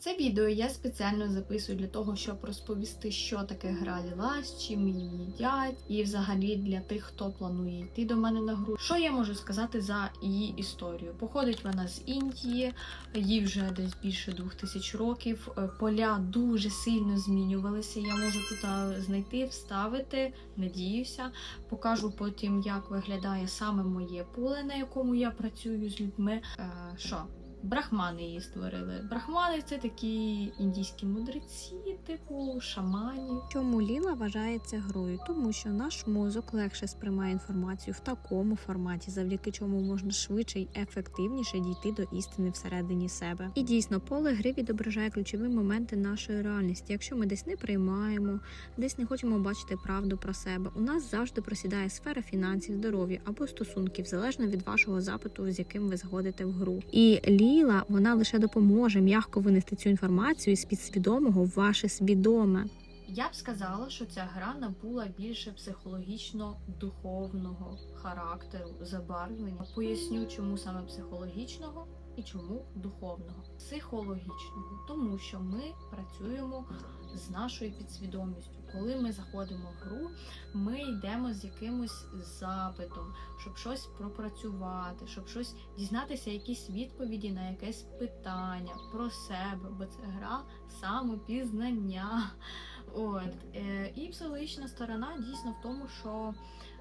Це відео я спеціально записую для того, щоб розповісти, що таке гра Ліла, з чим її їдять, і взагалі для тих, хто планує йти до мене на гру. Що я можу сказати за її історію? Походить вона з Індії, їй вже десь більше двох тисяч років. Е, Поля дуже сильно змінювалися. Я можу тут знайти, вставити, надіюся. Покажу потім, як виглядає саме моє поле, на якому я працюю з людьми. Е, Що? Брахмани її створили. Брахмани це такі індійські мудреці, типу шамані. Чому Ліла вважається грою? Тому що наш мозок легше сприймає інформацію в такому форматі, завдяки чому можна швидше й ефективніше дійти до істини всередині себе. І дійсно, поле гри відображає ключові моменти нашої реальності. Якщо ми десь не приймаємо, десь не хочемо бачити правду про себе, у нас завжди просідає сфера фінансів, здоров'я або стосунків, залежно від вашого запиту, з яким ви згодите в гру. І Ліла вона лише допоможе м'яко винести цю інформацію з підсвідомого в ваше свідоме. Я б сказала, що ця гра набула більше психологічно-духовного характеру, забарвлення. Поясню, чому саме психологічного і чому духовного. Психологічного, тому що ми працюємо з нашою підсвідомістю. Коли ми заходимо в гру, ми йдемо з якимось запитом, щоб щось пропрацювати, щоб щось дізнатися, якісь відповіді на якесь питання про себе, бо це гра самопізнання. От е, і психологічна сторона дійсно в тому, що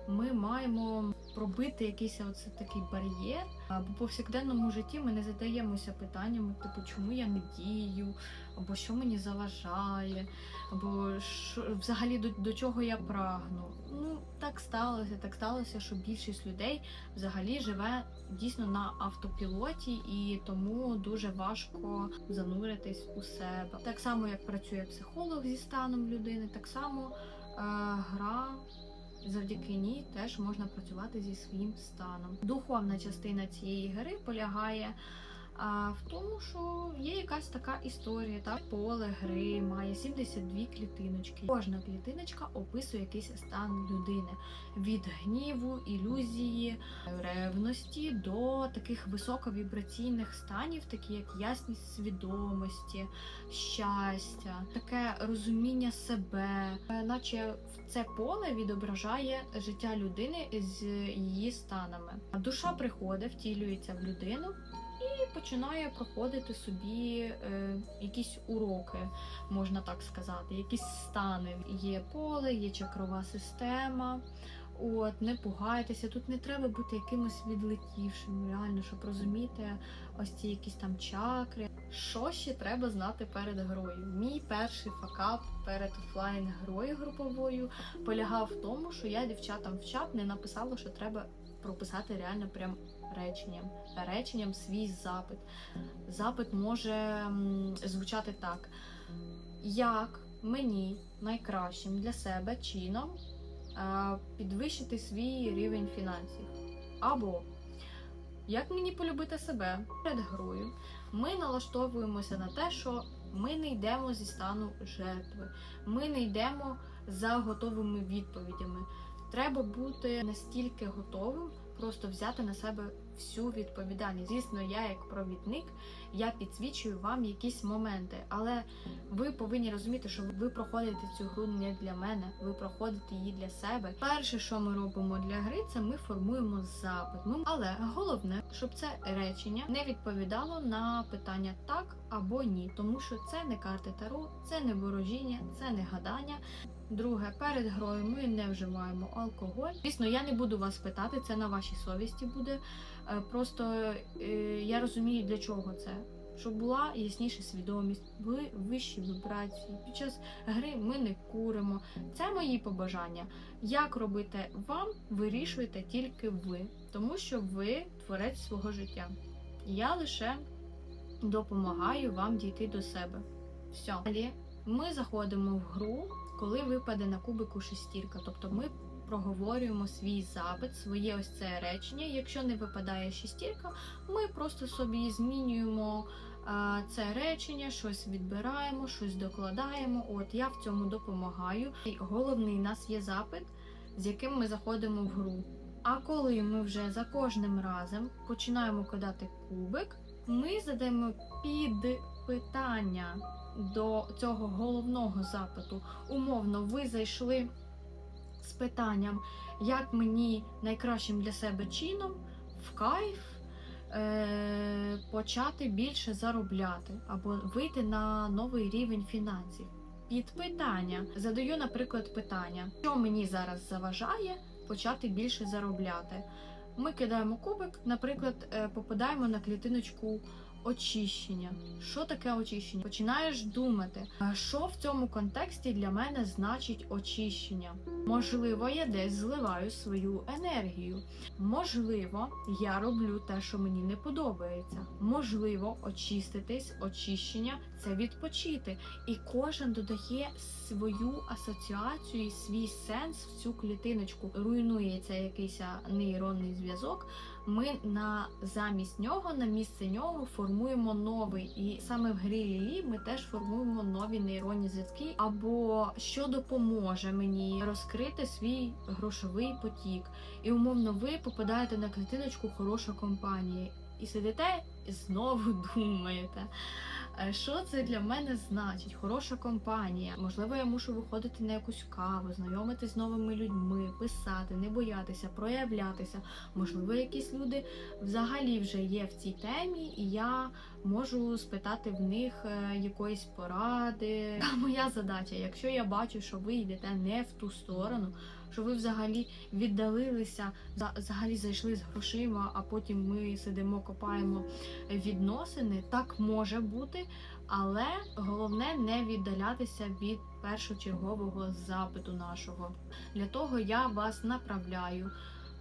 ми маємо пробити якийсь оце такий бар'єр. Бо повсякденному житті ми не задаємося питаннями, типу, чому я не дію, або що мені заважає, або що взагалі до, до чого я прагну. Ну так сталося, так сталося, що більшість людей взагалі живе дійсно на автопілоті, і тому дуже важко зануритись у себе. Так само, як працює психолог зі станом людини, так само е, гра. Завдяки ній теж можна працювати зі своїм станом. Духовна частина цієї гри полягає а, в тому, що є якась така історія. Так, поле гри має 72 клітиночки. Кожна клітиночка описує якийсь стан людини від гніву, ілюзії, ревності до таких високовібраційних станів, такі як ясність свідомості, щастя, таке розуміння себе, Е, наче в це поле відображає життя людини з її станами. Душа приходить, втілюється в людину. І починає проходити собі е, якісь уроки, можна так сказати, якісь стани. Є поле, є чакрова система. От, не пугайтеся, тут не треба бути якимось відлетівшим, реально, щоб розуміти ось ці якісь там чакри. Що ще треба знати перед грою? Мій перший факап перед офлайн грою груповою полягав в тому, що я дівчатам в чат не написала, що треба прописати реально прям реченням. Реченням свій запит. Запит може звучати так: як мені найкращим для себе чином е, підвищити свій рівень фінансів? Або як мені полюбити себе перед грою? Ми налаштовуємося на те, що ми не йдемо зі стану жертви, ми не йдемо за готовими відповідями. Треба бути настільки готовим, просто взяти на себе всю відповідальність. Звісно, я як провідник, я підсвічую вам якісь моменти, але ви повинні розуміти, що ви проходите цю гру не для мене, ви проходите її для себе. Перше, що ми робимо для гри, це ми формуємо запит. Ми... Але головне, щоб це речення не відповідало на питання так або ні, тому що це не карти Таро, це не ворожіння, це не гадання. Друге, перед грою ми не вживаємо алкоголь. Звісно, я не буду вас питати, це на вашій совісті буде. Е, Просто е, я розумію, для чого це. Щоб була ясніша свідомість, були вищі вібрації. Під час гри ми не куримо. Це мої побажання. Як робити вам, вирішуєте тільки ви, тому що ви творець свого життя. Я лише допомагаю вам дійти до себе. Все. Далі ми заходимо в гру, коли випаде на кубику шестірка. Тобто ми проговорюємо свій запит, своє ось це речення. Якщо не випадає шестірка, ми просто собі змінюємо а, це речення, щось відбираємо, щось докладаємо. От я в цьому допомагаю. І головний у нас є запит, з яким ми заходимо в гру. А коли ми вже за кожним разом починаємо кидати кубик, ми задаємо під підпитання до цього головного запиту. Умовно, ви зайшли з питанням, як мені найкращим для себе чином в кайф е- почати більше заробляти або вийти на новий рівень фінансів. Підпитання. Задаю, наприклад, питання, що мені зараз заважає почати більше заробляти. Ми кидаємо кубик, наприклад, е, попадаємо на клітиночку очищення. Що таке очищення? Починаєш думати, що в цьому контексті для мене значить очищення. Можливо, я десь зливаю свою енергію. Можливо, я роблю те, що мені не подобається. Можливо, очиститись, очищення це відпочити. І кожен додає свою асоціацію і свій сенс в цю клітиночку. Руйнується якийсь нейронний зв'язок. Ми на замість нього, на місце нього формуємо новий. І саме в грі Лілі ми теж формуємо нові нейронні зв'язки, або що допоможе мені розкрити свій грошовий потік. І умовно ви попадаєте на клітиночку хороша компанія. І сидите і знову думаєте, що це для мене значить? Хороша компанія. Можливо, я мушу виходити на якусь каву, знайомитись з новими людьми, писати, не боятися, проявлятися. Можливо, якісь люди взагалі вже є в цій темі, і я можу спитати в них е, якоїсь поради. Моя задача, якщо я бачу, що ви йдете не в ту сторону, що ви взагалі віддалилися, за- взагалі зайшли з грошима, а потім ми сидимо, копаємо відносини. Так може бути, але головне не віддалятися від першочергового запиту нашого. Для того я вас направляю.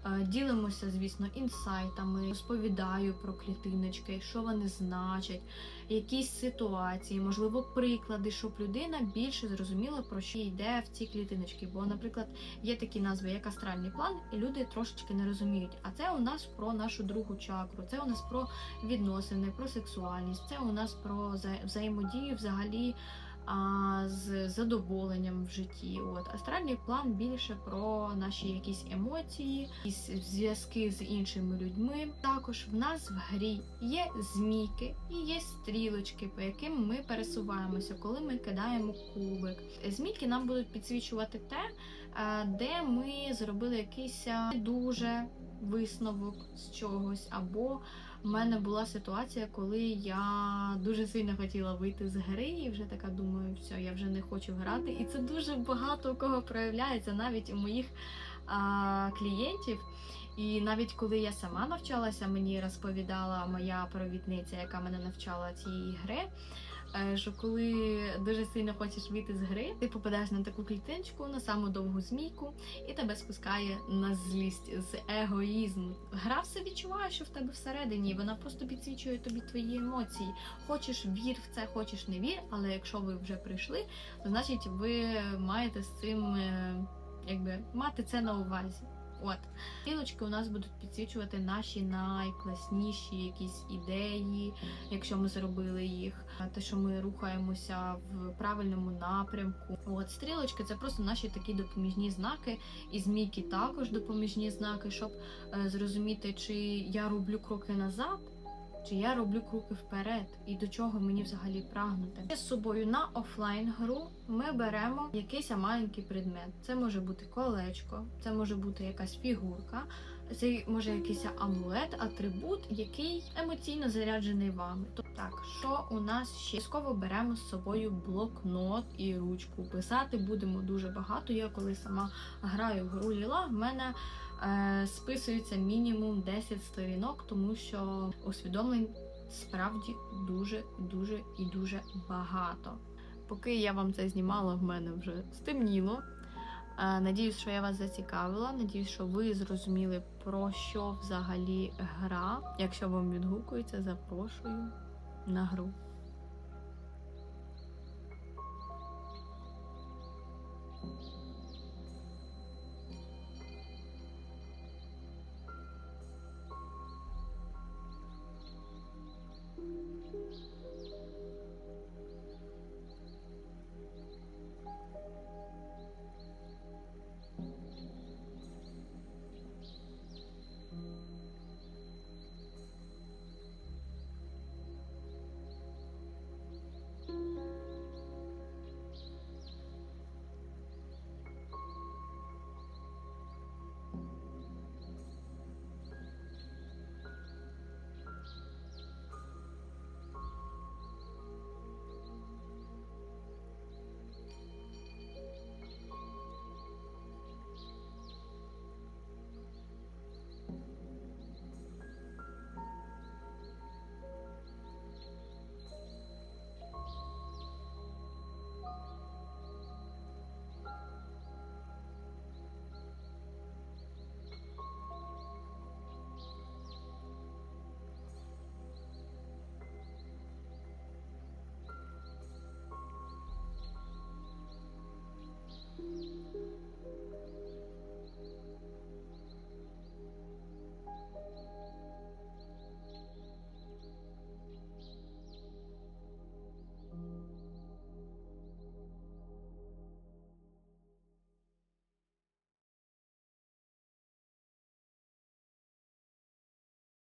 Е, Ділимося, звісно, інсайтами, розповідаю про клітиночки, що вони значать, якісь ситуації, можливо, приклади, щоб людина більше зрозуміла, про що йде в ці клітиночки. Бо, наприклад, є такі назви, як астральний план, і люди трошечки не розуміють. А це у нас про нашу другу чакру, це у нас про відносини, про сексуальність, це у нас про вза- взаємодію взагалі. А, з задоволенням в житті. От астральний план більше про наші якісь емоції, якісь зв'язки з іншими людьми. Також в нас в грі є змійки і є стрілочки, по яким ми пересуваємося, коли ми кидаємо кубик. Змійки нам будуть підсвічувати те, е, де ми зробили якийсь е, дуже висновок з чогось, або в мене була ситуація, коли я дуже сильно хотіла вийти з гри, і вже така думаю, все, я вже не хочу грати. І це дуже багато у кого проявляється, навіть у моїх а, клієнтів. І навіть коли я сама навчалася, мені розповідала моя провідниця, яка мене навчала цієї гри. Е, Що коли дуже сильно хочеш вийти з гри, ти попадаєш на таку клітиночку, на саму довгу змійку, і тебе спускає на злість з егоїзму. Гра все відчуває, що в тебе всередині, вона просто підсвічує тобі твої емоції. Хочеш вір в це, хочеш не вір, але якщо ви вже прийшли, то значить ви маєте з цим е, якби мати це на увазі. От стрілочки у нас будуть підсвічувати наші найкласніші якісь ідеї, якщо ми зробили їх, те, що ми рухаємося в правильному напрямку. От стрілочки це просто наші такі допоміжні знаки, і змійки також допоміжні знаки, щоб е, зрозуміти, чи я роблю кроки назад. Чи я роблю кроки вперед, і до чого мені взагалі прагнути? З собою на офлайн гру ми беремо якийсь маленький предмет. Це може бути колечко, це може бути якась фігурка, це може якийсь амулет, атрибут, який емоційно заряджений вами. Так, що у нас ще Обов'язково беремо з собою блокнот і ручку. Писати будемо дуже багато. Я коли сама граю в гру ліла, в мене е, списується мінімум 10 сторінок, тому що усвідомлень справді дуже, дуже і дуже багато. Поки я вам це знімала, в мене вже стемніло. Е, Надіюсь, що я вас зацікавила. Надіюсь, що ви зрозуміли, про що взагалі гра. Якщо вам відгукується, запрошую на гру.